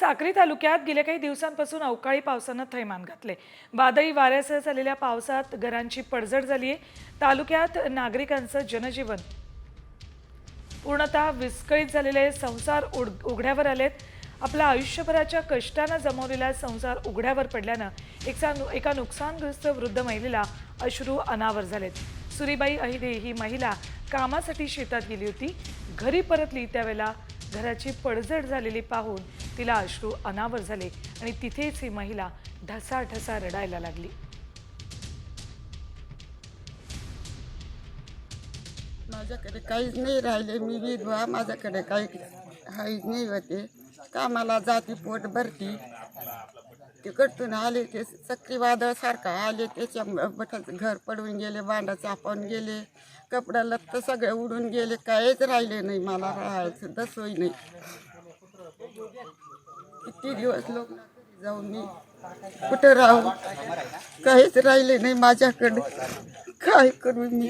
साक्री तालुक्यात गेल्या काही दिवसांपासून अवकाळी पावसानं थैमान घातले वादळी वाऱ्यासह झालेल्या पावसात घरांची पडझड झाली आहे तालुक्यात नागरिकांचं जनजीवन पूर्णतः विस्कळीत झालेले संसार उड उघड्यावर आलेत. आपल्या आयुष्यभराच्या कष्टानं जमवलेला संसार उघड्यावर पडल्यानं एका एका नुकसानग्रस्त वृद्ध महिलेला अश्रू अनावर झालेत. सुरीबाई अहिदे ही महिला कामासाठी शेतात गेली होती. घरी परतली त्यावेळेला घराची पडझड झालेली पाहून तिला अश्रू अनावर झाले आणि तिथेच ही महिला ढसाढसा रडायला लागली. माझ्याकडे काहीच नाही राहिले. मी विधवा माझ्याकडे काही काहीच नाही होते. कामाला जाती पोट भरती. तिकडतून आले ते चक्रीवादळासारखं आले. त्याच्या बटाचं घर पडून गेले भांडा चापावून गेले कपडा लत्त सगळे उडून गेले. काहीच राहिले नाही. मला राहायचं दसोई नाही. किती दिवस लोक जाऊन मी कुठं राहू? काहीच राहिले नाही माझ्याकडे. काय करू मी?